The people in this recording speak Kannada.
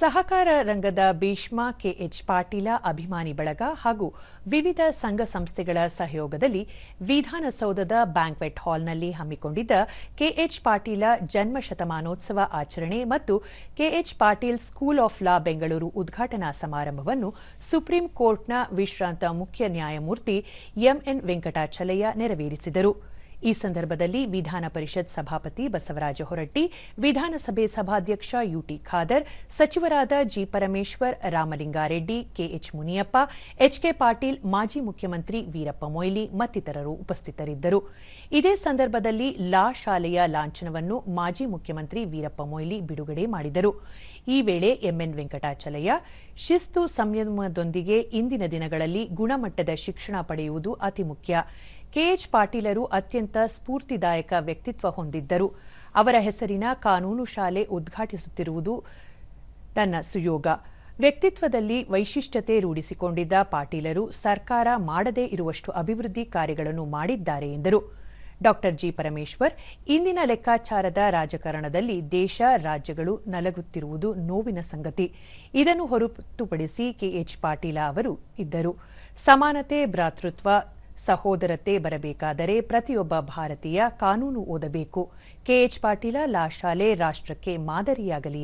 ಸಹಕಾರ ರಂಗದ ಭೀಷ್ಮ ಕೆಎಚ್ ಪಾಟೀಲ ಅಭಿಮಾನಿ ಬಳಗ ಹಾಗೂ ವಿವಿಧ ಸಂಘ ಸಂಸ್ಥೆಗಳ ಸಹಯೋಗದಲ್ಲಿ ವಿಧಾನಸೌಧದ ಬ್ಯಾಂಕ್ವೆಟ್ ಹಾಲ್ನಲ್ಲಿ ಹಮ್ಮಿಕೊಂಡಿದ್ದ ಕೆಎಚ್ ಪಾಟೀಲ ಜನ್ಮ ಶತಮಾನೋತ್ಸವ ಆಚರಣೆ ಮತ್ತು KH Patil school of law Bengaluru ಉದ್ಘಾಟನಾ ಸಮಾರಂಭವನ್ನು ಸುಪ್ರೀಂ ಕೋರ್ಟ್ನ ವಿಶ್ರಾಂತ ಮುಖ್ಯ ನ್ಯಾಯಮೂರ್ತಿ ಎಂಎನ್ ವೆಂಕಟಾಚಲಯ್ಯ ನೆರವೇರಿಸಿದರು. ಈ ಸಂದರ್ಭದಲ್ಲಿ ವಿಧಾನ ಪರಿಷತ್ ಸಭಾಪತಿ ಬಸವರಾಜ ಹೊರಟ್ಟಿ, ವಿಧಾನಸಭೆ ಸಭಾಧ್ಯಕ್ಷ ಯುಟಿ ಖಾದರ್, ಸಚಿವರಾದ G Parameshwar, Ramalingareddy, KH Muniyappa HK Patil, ಮಾಜಿ ಮುಖ್ಯಮಂತ್ರಿ ವೀರಪ್ಪ ಮೊಯ್ಲಿ ಮತ್ತಿತರರು ಉಪಸ್ಥಿತರಿದ್ದರು. ಇದೇ ಸಂದರ್ಭದಲ್ಲಿ ಲಾ ಶಾಲೆಯ ಲಾಂಛನವನ್ನು ಮಾಜಿ ಮುಖ್ಯಮಂತ್ರಿ ವೀರಪ್ಪ ಮೊಯ್ಲಿ ಬಿಡುಗಡೆ ಮಾಡಿದರು. ಈ ವೇಳೆ ಎಂಎನ್ ವೆಂಕಟಾಚಲಯ್ಯ, ಶಿಸ್ತು ಸಂಯಮದೊಂದಿಗೆ ಇಂದಿನ ದಿನಗಳಲ್ಲಿ ಗುಣಮಟ್ಟದ ಶಿಕ್ಷಣ ಪಡೆಯುವುದು ಅತಿ ಮುಖ್ಯ. ಕೆಎಚ್ ಪಾಟೀಲರು ಅತ್ಯಂತ ಸ್ಫೂರ್ತಿದಾಯಕ ವ್ಯಕ್ತಿತ್ವ ಹೊಂದಿದ್ದರು. ಅವರ ಹೆಸರಿನ ಕಾನೂನು ಶಾಲೆ ಉದ್ಘಾಟಿಸುತ್ತಿರುವುದು ನನ್ನ ಸುಯೋಗ. ವ್ಯಕ್ತಿತ್ವದಲ್ಲಿ ವೈಶಿಷ್ಟ್ಯತೆ ರೂಢಿಸಿಕೊಂಡಿದ್ದ ಪಾಟೀಲರು ಸರ್ಕಾರ ಮಾಡದೇ ಇರುವಷ್ಟು ಅಭಿವೃದ್ಧಿ ಕಾರ್ಯಗಳನ್ನು ಮಾಡಿದ್ದಾರೆ ಎಂದರು. ಡಾ. ಜಿ. ಪರಮೇಶ್ವರ್, ಇಂದಿನ ಲೆಕ್ಕಾಚಾರದ ರಾಜಕಾರಣದಲ್ಲಿ ದೇಶ, ರಾಜ್ಯಗಳು ನಲಗುತ್ತಿರುವುದು ನೋವಿನ ಸಂಗತಿ. ಇದನ್ನು ಹೊರತುಪಡಿಸಿ ಕೆಎಚ್ ಪಾಟೀಲ ಅವರು ಇದ್ದರು. ಸಮಾನತೆ, ಭ್ರಾತೃತ್ವ ಸಹೋದರತೆ ಬರಬೇಕಾದರೆ ಪ್ರತಿಯೊಬ್ಬ ಭಾರತೀಯ ಕಾನೂನು ಓದಬೇಕು. ಕೆಎಚ್ ಪಾಟೀಲ ಲಾ ಶಾಲೆ ರಾಷ್ಟ್ರಕ್ಕೆ ಮಾದರಿಯಾಗಲಿ.